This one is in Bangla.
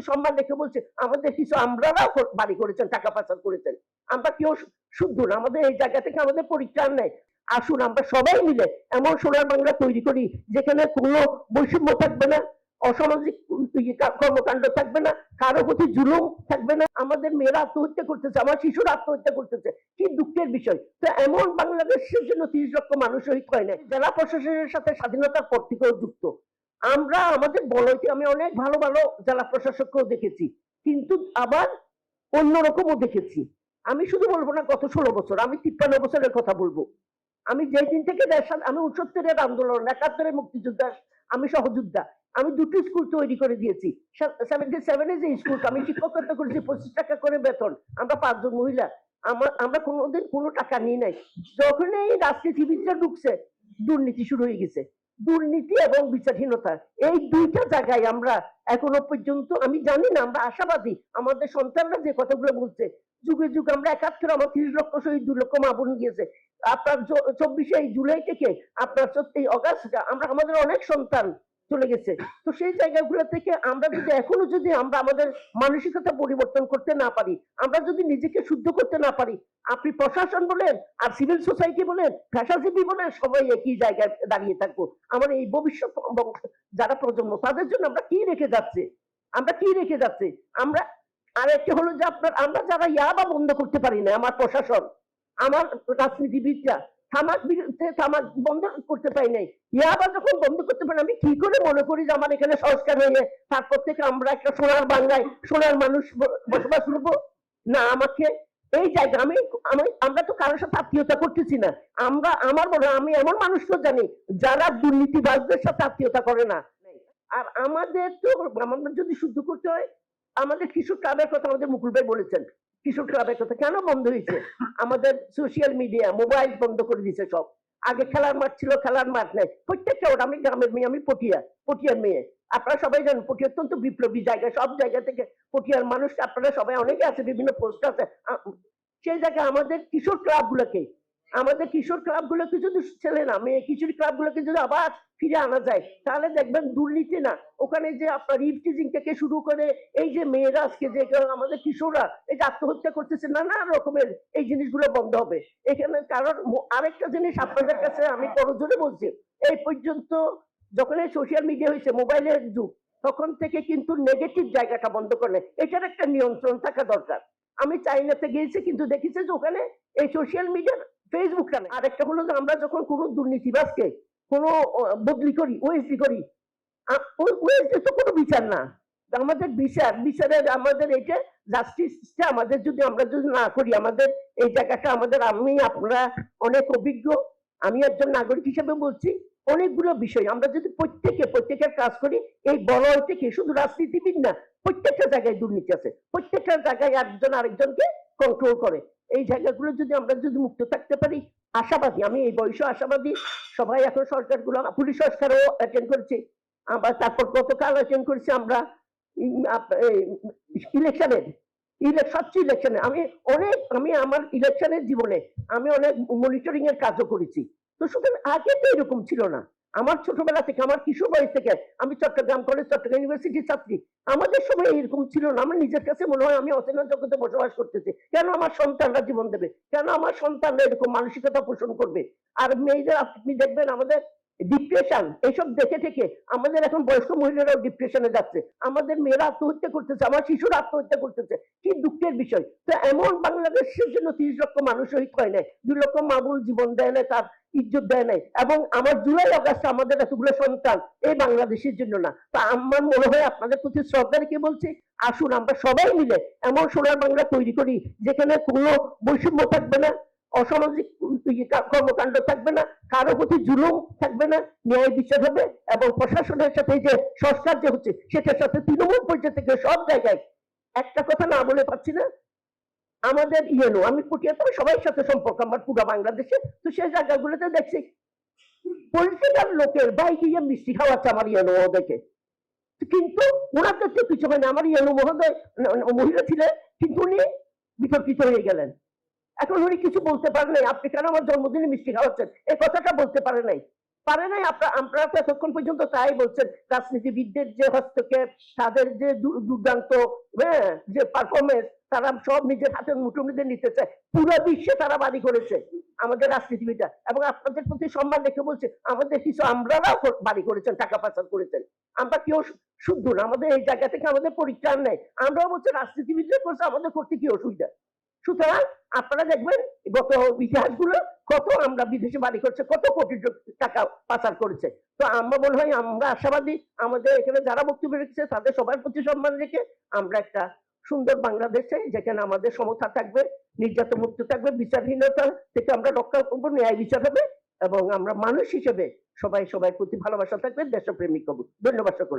সম্মান রেখে বলছে? আমাদের কিছু আমরাও কর- বাড়ি করেছেন, টাকা পাচার করেছেন। আমরা কেউ শুদ্ধ না, আমাদের এই জায়গা থেকে আমাদের পরিত্রাণ নেই। আসুন, আমরা সবাই মিলে এমন সোনার বাংলা তৈরি করি, যেখানে কোনো বৈষম্য থাকবে না, অসামাজিক কর্মকাণ্ড থাকবে না, কারও প্রতি জুলুম থাকবে না। আমাদের মেয়েরা আত্মহত্যা করতেছে, আমার শিশুরা আত্মহত্যা করতেছে। কি দুঃখের বিষয়। তো এমন বাংলাদেশের জন্য তিরিশ লক্ষ মানুষ শহীদ হয় না জেলা প্রশাসনের সাথে স্বাধীনতার পর থেকেও যুক্ত। আমরা আমাদের বলয়তে আমি অনেক ভালো ভালো জেলা প্রশাসককেও দেখেছি, কিন্তু আবার অন্যরকমও দেখেছি। আমি শুধু বলব না, গত ষোলো বছর, আমি তিপ্পান্ন বছরের কথা বলব। আমি যেই দিন থেকে আমি উনসত্তরের আন্দোলন, একাত্তরের মুক্তিযোদ্ধা, আমি সহযোদ্ধা, আমি দুটো স্কুল তৈরি করে দিয়েছি। সেভেন্টি সেভেনে যে স্কুল, আমি শিক্ষকতা করেছি, পঁচিশ টাকা করে বেতন, আমরা পাঁচজন মহিলা। আমার, আমরা কোনোদিন কোনো টাকা নিই নাই। যখন এই রাজনীতিবিদরা ঢুকছে দুর্নীতি শুরু হয়ে গেছে। দুর্নীতি এবং বিচারহীনতা, এই দুইটা জায়গায় আমরা এখনও পর্যন্ত, আমি জানি না, আমরা আশাবাদী, আমাদের সন্তানরা যে কথাগুলো বলছে, যুগে যুগে আমরা একাত্তর আমার তিরিশ লক্ষ শহীদ, দু লক্ষ মা বোন গিয়েছে। আপনার চব্বিশে জুলাই থেকে আপনার চোদ্দই অগাস্ট আমরা, আমাদের অনেক সন্তান চলে গেছে। তো সেই জায়গাগুলো থেকে আমরা যদি এখনও যদি আমরা আমাদের মানসিকতা পরিবর্তন করতে না পারি, আমরা যদি নিজেকে শুদ্ধ করতে না পারি, আপনি প্রশাসন বলেন আর সিভিল সোসাইটি বলেন, পেশাজীবী বলেন, সবাই একই জায়গায় দাঁড়িয়ে থাকব। আমার এই ভবিষ্যৎ যারা প্রজন্ম, তাদের জন্য আমরা কি রেখে যাচ্ছে? আমরা কি রেখে যাচ্ছে? আমরা আর একটা হলো যে আপনার, আমরা যারা ইয়াবা বন্ধ করতে পারি না, আমার প্রশাসন, আমার রাজনীতিবিদরা বিরুদ্ধে বন্ধ করতে নাই। ইয়াবা যখন বন্ধ করতে পারি, আমি কি করে মনে করি যে আমার এখানে সংস্কার হয়ে তারপর থেকে আমরা একটা সোনার বাংলায় সোনার মানুষ বসবাস না, আমাকে এই জায়গা, আমি, আমি- আমরা তো কারোর সাথে আত্মীয়তা করতেছি না। আমরা, আমার মনে, আমি এমন মানুষকে জানি, যারা দুর্নীতিবাজদের সাথে আত্মীয়তা করে না। আর আমাদের তো আমাদের যদি শুদ্ধ করতে হয়, আমাদের কিশোর ক্লাবের কথা আমাদের মুকুল ভাই বলেছেন। কিশোর ক্লাবের কথা, কেন বন্ধ হয়েছে আমাদের সোশ্যাল মিডিয়া মোবাইল বন্ধ করে দিয়েছে সব। আগে খেলার মাঠ ছিল, খেলার মাঠ নেই। প্রত্যেকটা ওটা আমি গ্রামের মেয়ে, আমি পটিয়া পটিয়ার মেয়ে। আপনারা সবাই জানেন পটিয়া অত্যন্ত বিপ্লবী জায়গা। সব জায়গা থেকে পটিয়ার মানুষ আপনারা সবাই অনেকে আছে, বিভিন্ন পোস্ট আছে। সেই জায়গায় আমাদের কিশোর ক্লাব গুলোকে আমাদের কিশোর ক্লাব গুলোকে যদি ছেলে না, মেয়ে, কিশোর ক্লাব গুলোকে যদি আবার ফিরে আনা যায়, তাহলে দেখবেন দুর্নীতি না। ওখানে যে আপনার ইভটিজিং থেকে শুরু করে, এই যে মেয়েরা আজকে যে আমাদের কিশোররা, এই যে আত্মহত্যা করতেছে, নানা রকমের এই জিনিসগুলো বন্ধ হবে। এখানে কারণ আরেকটা জিনিস আপনাদের কাছে আমি করজোরে বলছি, এই পর্যন্ত যখন সোশ্যাল মিডিয়া হয়েছে মোবাইলের যুগ, তখন থেকে কিন্তু নেগেটিভ জায়গাটা বন্ধ করলে, এটার একটা নিয়ন্ত্রণ থাকা দরকার। আমি চাইনাতে গিয়েছি, কিন্তু দেখেছি যে ওখানে এই সোশ্যাল মিডিয়ার ফেসবুকটা নেই আরেকটা হলো যে আমরা যখন কোনো দুর্নীতিবাজকে, কোনো বদলি করি ওএসডি করি ওএসডি তো কোনো বিচার না। আমাদের বিচার, বিচারের, আমাদের এটা জাস্টিসটা আমাদের যদি আমরা যদি না করি, আমাদের এই জায়গাটা আমাদের, আমি, আপনারা অনেক অভিজ্ঞ, আমি একজন নাগরিক হিসেবে বলছি, অনেকগুলো বিষয়। আমরা যদি প্রত্যেকে, প্রত্যেকের কাজ করি, এই বলয় থেকে শুধু রাজনীতিবিদ না, প্রত্যেকটা জায়গায় দুর্নীতি আছে। প্রত্যেকটা জায়গায় একজন আরেকজনকে কন্ট্রোল করে। এই জায়গাগুলো যদি আমরা যদি মুক্ত থাকতে পারি, আশাবাদী, আমি এই বয়সে আশাবাদী, সবাই এখন সরকারগুলো, পুলিশ সংস্কারও অ্যাটেন্ড করেছে, আবার তারপর গতকাল অ্যাটেন্ড করেছি আমরা ইলেকশনের সবচেয়ে ইলেকশনে, আমি অনেক, আমি আমার ইলেকশনের জীবনে, আমি অনেক মনিটরিং এর কাজও করেছি, তো সুতরাং আগে তো এরকম ছিল না। আমার ছোটবেলা থেকে, আমার কিশোর বয়স থেকে আমি চট্টগ্রাম কলেজ চট্টগ্রাম ইউনিভার্সিটির ছাত্রী। আমাদের সময় এরকম ছিল না। আমার নিজের কাছে মনে হয় আমি অচেনা জগতে বসবাস করতেছি। কেন আমার সন্তানরা জীবন দেবে? কেন আমার সন্তানরা এরকম মানসিকতা পোষণ করবে? আর মেয়েদের আপনি দেখবেন আমাদের ডিপ্রেশন এইসব দেখে থেকে আমাদের এখন বয়স্ক মহিলারাও ডিপ্রেশনে যাচ্ছে। আমাদের মেয়েরা আত্মহত্যা করতেছে, আমার শিশুরা আত্মহত্যা করতেছে। কি দুঃখের বিষয়। তো এমন বাংলাদেশের জন্য তিরিশ লক্ষ মানুষ শহীদ হয় নাই, দুই লক্ষ মামুল জীবন দেয় নাই, তার ইজ্জত দেয় নাই, এবং আমার জুলাই অগাস্ট আমাদের এতগুলো সন্তান এই বাংলাদেশের জন্য না। তা আমার মনে হয় আপনাদের প্রতি শ্রদ্ধা রেখে বলছি, আসুন আমরা সবাই মিলে এমন সোনার বাংলা তৈরি করি, যেখানে কোনো বৈষম্য থাকবে না অসামাজিক ইয়ে কর্মকাণ্ড থাকবে না, কারও প্রতি জুলুম থাকবে না, ন্যায় বিচার হবে এবং প্রশাসনের সাথে যে সংস্কার যে হচ্ছে, সেটার সাথে তৃণমূল থেকে সব জায়গায়। একটা কথা না বলে পাচ্ছি না। আমাদের ইয়েনো, আমি পুটিয়াতে সবাই সাথে সম্পর্ক আমার পুরো বাংলাদেশে, তো সেই জায়গাগুলোতে দেখছি। পলিটিক্যাল লোকের বাই গিয়ে মিষ্টি খাওয়াচ্ছে আমার ইয়েনো ওদেরকে কিন্তু ওনাদের তো কিছু হয় না, আমার ইয়েনো মহোদয়, মহিলা ছিলেন, কিন্তু উনি বিতর্কিত হয়ে গেলেন। এখন উনি কিছু বলতে পারেন নাই আপনি কেন আমার জন্মদিনে মিষ্টি খাওয়াচ্ছেন? এই কথাটা বলতে পারে নাই। পারে নাই আপনারা আপনারা তো এতক্ষণ পর্যন্ত তাই বলছেন, রাজনীতিবিদদের যে হস্তক্ষেপ, তাদের যে দুর্দান্ত হ্যাঁ যে পারফরমেন্স তারা সব নিজের হাতের মুঠো মধ্যে নিতে চায়। পুরো বিশ্বে তারা বাড়ি করেছে, আমাদের রাজনীতিবিদরা। এবং আপনাদের প্রতি সম্মান রেখে বলছে, আমাদের কিছু আমরাও বাড়ি করেছেন, টাকা পাচার করেছেন। আমরা কেউ শুদ্ধ না, আমাদের এই জায়গা থেকে আমাদের পরিত্রাণ নেই আমরাও বলছি রাজনীতিবিদরা করছে আমাদের করতে কি অসুবিধা? সুতরাং আপনারা দেখবেন গত ইতিহাসগুলো কত আমরা বিদেশে বাড়ি করছে, কত কোটি টাকা পাচার করেছে। তো আমরা মনে হয়, আমরা আশাবাদী, আমাদের এখানে যারা বক্তব্য রেখেছে, তাদের সবার প্রতি সম্মান রেখে আমরা একটা সুন্দর বাংলাদেশে যেখানে আমাদের সমতা থাকবে, নির্যাতন মুক্ত থাকবে, বিচারহীনতা থেকে আমরা রক্ষা করব, ন্যায় বিচার হবে, এবং আমরা মানুষ হিসেবে সবাই সবার প্রতি ভালোবাসা থাকবে, দেশপ্রেমিক হব। ধন্যবাদ সকল